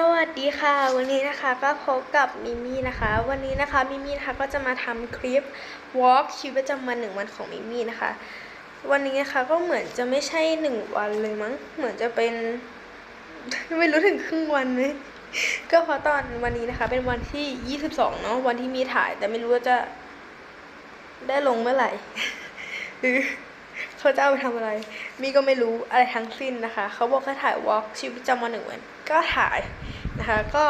สวัสดีค่ะ วันนี้นะคะก็พบกับมิมี่นะคะ วันนี้นะคะมิมี่นะคะก็จะมาทำคลิป walk ชีวิตประจำวันหนึ่งวันของมิมี่นะคะ วันนี้นะคะก็เหมือนจะไม่ใช่หนึ่งวันเลยมั้งเหมือนจะเป็น ไม่รู้ถึงครึ่งวันไหมก็เพราะตอนวันนี้นะคะ เป็นวันที่22เนาะวันที่มีถ่าย แต่ไม่รู้ว่าจะได้ลงเมื่อไหร่หรือ เขาจะเอาไปทำอะไร มีก็ไม่รู้อะไรทั้งสิ้นนะคะ เขาบอกให้ถ่ายวอล์กชีวิตประจำวันหนึ่งวัน ก็ถ่ายนะคะ ก็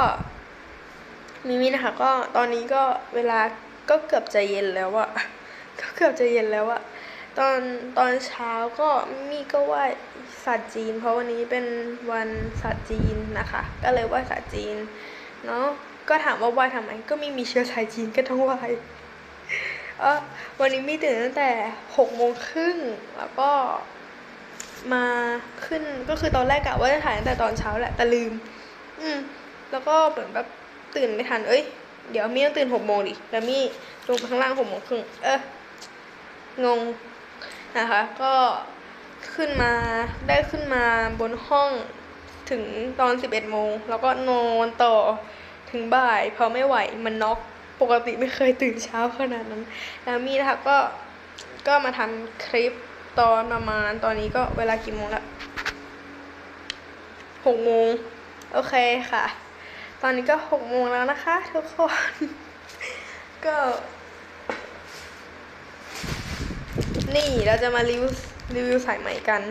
มิมินะคะ ก็ตอนนี้ก็เวลาก็เกือบจะเย็นแล้วอะก็เกือบจะเย็นแล้วอะตอนตอนเช้าก็มิมิก็ไหว้ศาสตร์จีน เพราะวันนี้เป็นวันศาสตร์จีนนะคะ ก็เลยไหว้ศาสตร์จีนเนาะก็ถามว่าไหว้ทำไมก็ม่มีเชื้อสายจีนก็ต้องไหว้ เออวันนี้มีตื่นตั้งแต่หกโมงครึ่งแล้วก็มาขึ้นก็คือตอนแรกกะว่าจะถ่ายตั้งแต่ตอนเช้าแหละแต่ลืม อืม แล้วก็เหมือนแบบตื่นไม่ทันเอ้ยเดี๋ยวมี่ต้องตื่นหกโมงดิแล้วมี่ลงไปข้างล่างหกโมงครึ่งเอองงนะคะ ก็ขึ้นมาได้ขึ้นมาบนห้องถึงตอนสิบเอ็ดโมงแล้วก็นอนต่อถึงบ่ายพราะไม่ไหวมันน็อก ปกติไม่เคยตื่นเช้าขนาดนั้น แล้วมี่นะคะก็ก็มาทำคลิปตอนประมาณตอนนี้ก็เวลากี่โมงละหกโมงโอเคค่ะ ตอนนี้ก็หกโมงแล้วนะคะ ทุกคน ก็นี่เราจะมารีวิวรีวิวสายใหม่กัน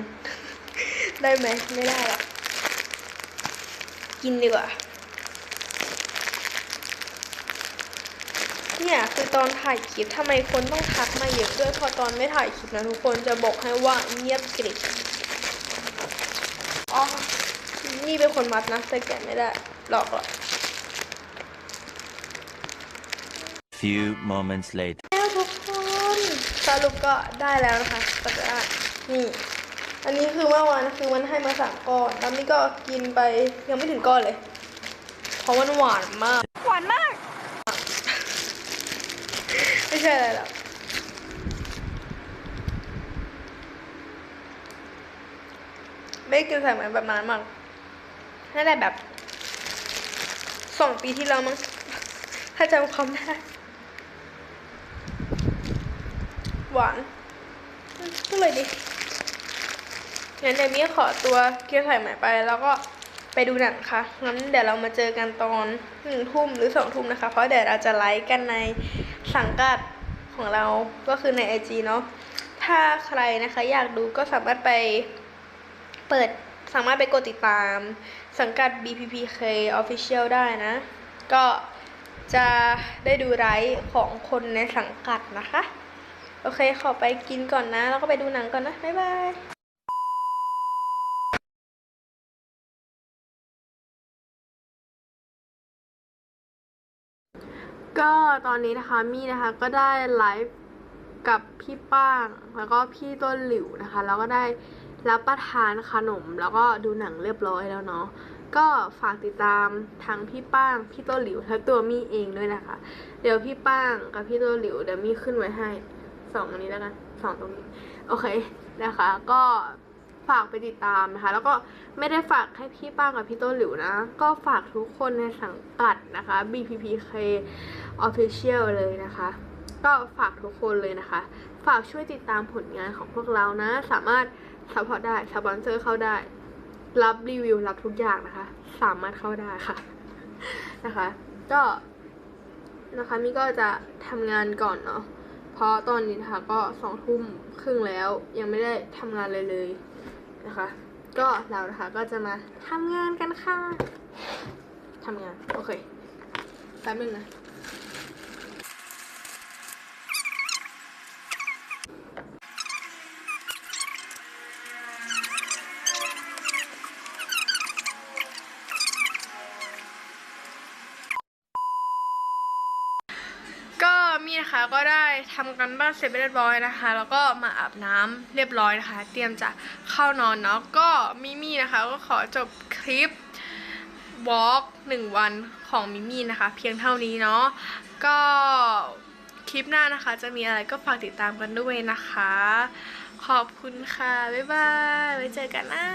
ได้ไหมไม่ได้หรอกกินดีกว่า เนี่ยคือตอนถ่ายคลิปทำไมคนต้องทักมาเยอะด้วยพอตอนไม่ถ่ายคลิปนะทุกคนจะบอกให้ว่าเงียบกริบอ๋อ นี่เป็นคนมัดนะแต่แกะไม่ได้หลอกหรอก Few moments later. แล้วทุกคนสรุปก็ได้แล้วนะคะก็จะได้นี่อันนี้คือเมื่อวานคือมันให้มาสามก้อนแล้วนี่ก็กินไปยังไม่ถึงก้อนเลย เพราะมันหวานมากหวานมาก ไม่ ใช่อะไรหรอกไม่กินสายไหมแบบนานมากน่าจะแบบสองปีที่แล้วมั้งถ้าจำความได้หวานก็เลยดิงั้นเดี๋ยวมี่ขอตัวเกี๊ยวสายไหมไป แล้วก็ไปดูหนังค่ะงั้นเดี๋ยวเรามาเจอกันตอนหนึ่งทุ่มหรือสองทุ่มนะคะ เพราะเดี๋ยวเราจะไลฟ์กันใน สังกัดของเราก็คือในไอจีเนาะถ้าใครนะคะอยากดูก็สามารถไปเปิดสามารถไปกดติดตาม สังกัด BPPK Official ได้นะ ก็จะได้ดูไลฟ์ของคนในสังกัดนะคะ โอเค ขอไปกินก่อนนะ แล้วก็ไปดูหนังก่อนนะ บ๊ายบาย ก็ตอนนี้นะคะมี่นะคะก็ได้ไลฟ์กับพี่ป้าง แล้วก็พี่ต้นหลิวนะคะ แล้วก็ได้รับประทานขนม แล้วก็ดูหนังเรียบร้อยแล้วเนาะก็ฝากติดตามทั้งพี่ป้างพี่ต้นหลิวและตัวมี่เองด้วยนะคะ เดี๋ยวพี่ป้างกับพี่ต้นหลิวเดี๋ยวมี่ขึ้นไว้ให้สองอันนี้แล้วกันสองตรงนี้โอเคนะคะ ก็ ฝากไปติดตามนะคะ แล้วก็ไม่ได้ฝากให้พี่ป้างกับพี่ต้นหลิวนะ ก็ฝากทุกคนในสังกัดนะคะ BPPK Official เลยนะคะ ก็ฝากทุกคนเลยนะคะ ฝากช่วยติดตามผลงานของพวกเรานะ สามารถซัพอร์ตได้สปอนเซอร์เข้าได้ รับรีวิว รับทุกอย่างนะคะ สามารถเข้าได้ค่ะนะคะ ก็นะคะมิก็จะทำงานก่อนเนาะ เพราะตอนนี้นะคะก็สองทุ่มครึ่งแล้วยังไม่ได้ทำงานเลยเลยนะคะ ก็เรานะคะก็จะมาทำงานกันค่ะทำงาน โอเคแป๊บนึงนะ ก็มีนะคะก็ได้ทำกันบ้านเสร็จเรียบร้อยนะคะ แล้วก็มาอาบน้ำเรียบร้อยนะคะ เตรียมจะเข้านอนเนาะก็มิมี่นะคะ ก็ขอจบคลิปวอล์กหนึ่งวันของมิมี่นะคะ เพียงเท่านี้เนาะก็คลิปหน้านะคะ จะมีอะไรก็ฝากติดตามกันด้วยนะคะ ขอบคุณค่ะ บ๊ายบาย ไว้เจอกันนะ